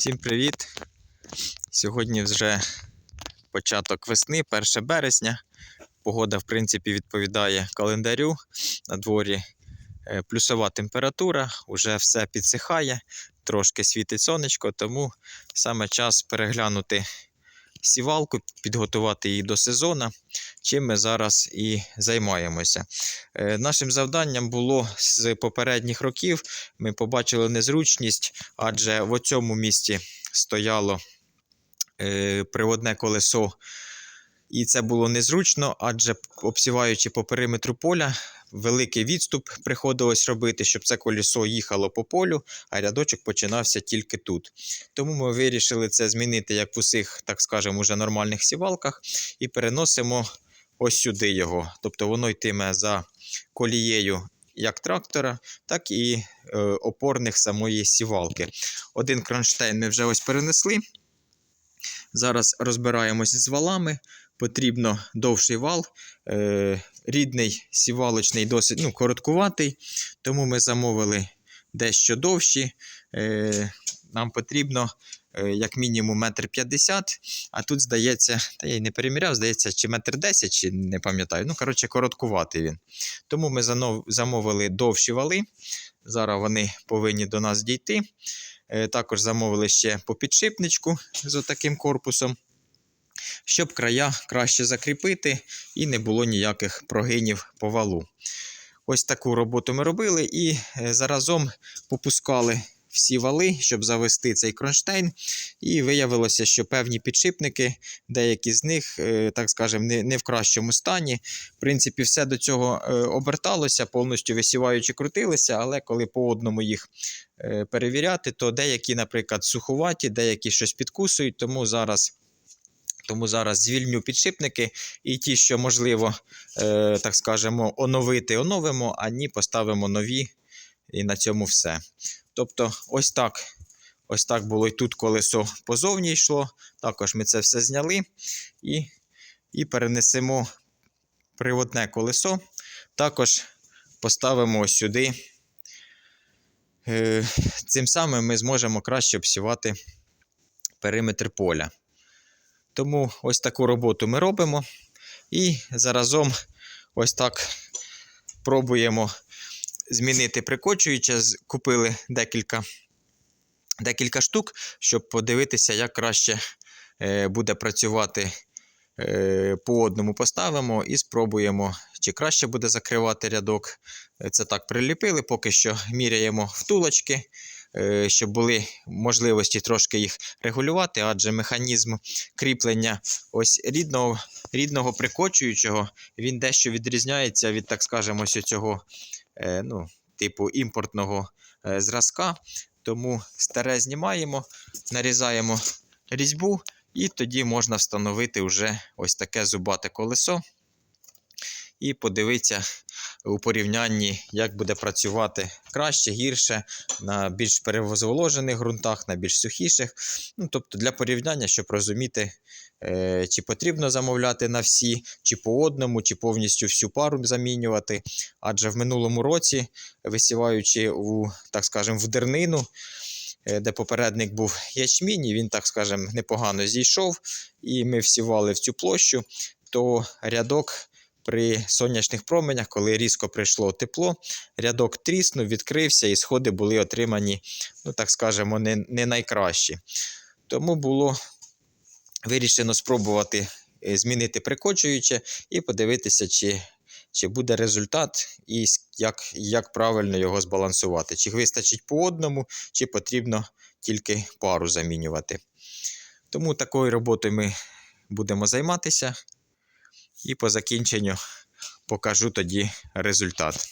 Всім привіт! Сьогодні вже початок весни, 1 березня. Погода, в принципі, відповідає календарю. На дворі е, плюсова температура, вже все підсихає, трошки світить сонечко, тому саме час переглянути сівалку, підготувати її до сезону, чим ми зараз і займаємося. Е, Нашим завданням було з попередніх років. Ми побачили незручність, адже в цьому місці стояло е, приводне колесо, і це було незручно, адже обсіваючи по периметру поля, великий відступ приходилось робити, щоб це колесо їхало по полю, а рядочок починався тільки тут. Тому ми вирішили це змінити як в усіх, так скажемо, уже нормальних сівалках, і переносимо ось сюди його. Тобто воно йтиме за колією як трактора, так і е, опорних самої сівалки. Один кронштейн ми вже ось перенесли. Зараз розбираємося з валами. Потрібно довший вал. Е, рідний сівалочний досить ну, короткуватий, тому ми замовили дещо довші. Е, нам потрібно е, як мінімум метр п'ятдесят, а тут, здається, та я й не переміряв, здається, чи метр десять, чи не пам'ятаю. Ну, коротше, короткуватий він. Тому ми замовили довші вали. Зараз вони повинні до нас дійти. Також замовили ще по підшипничку з отаким корпусом, щоб края краще закріпити і не було ніяких прогинів по валу. Ось таку роботу ми робили і е, заразом попускали всі вали, щоб завести цей кронштейн. І виявилося, що певні підшипники, деякі з них, е, так скажемо, не, в кращому стані. В принципі, все до цього е, оберталося, повністю висіваючи, крутилися, але коли по одному їх перевіряти, то деякі, наприклад, сухуваті, деякі щось підкусують, тому зараз. Тому зараз звільню підшипники і ті, що можливо, е, так скажемо, оновити, оновимо, а ні, поставимо нові, і на цьому все. Тобто, ось так. Ось так було і тут колесо позовні йшло. Також ми це все зняли і, і перенесемо приводне колесо. Також поставимо ось сюди. Е, Цим самим ми зможемо краще обсівати периметр поля. Тому ось таку роботу ми робимо. І заразом ось так пробуємо змінити прикочуюче. Купили декілька, декілька штук, щоб подивитися, як краще е, буде працювати. Е, По одному поставимо і спробуємо, чи краще буде закривати рядок. Це так приліпили, поки що міряємо втулочки, щоб були можливості трошки їх регулювати, адже механізм кріплення ось рідного, рідного прикочуючого він дещо відрізняється від, так скажемо, ось цього е, ну, типу імпортного е, зразка. Тому старе знімаємо, нарізаємо різьбу, і тоді можна встановити вже ось таке зубате колесо. І подивитися у порівнянні, як буде працювати краще, гірше, на більш перевозволожених ґрунтах, на більш сухіших. Ну, тобто для порівняння, щоб розуміти, е, чи потрібно замовляти на всі, чи по одному, чи повністю всю пару замінювати. Адже в минулому році, висіваючи у, так скажемо, в дернину, е, де попередник був ячмінь, і він, так скажемо, непогано зійшов, і ми всівали в цю площу, то рядок. При сонячних променях, коли різко прийшло тепло, рядок тріснув, відкрився, і сходи були отримані, ну так скажемо, не, не найкращі. Тому було вирішено спробувати е, змінити прикочуюче і подивитися, чи, чи буде результат, і як, як правильно його збалансувати. Чи вистачить по одному, чи потрібно тільки пару замінювати. Тому такою роботою ми будемо займатися. І по закінченню покажу тоді результат.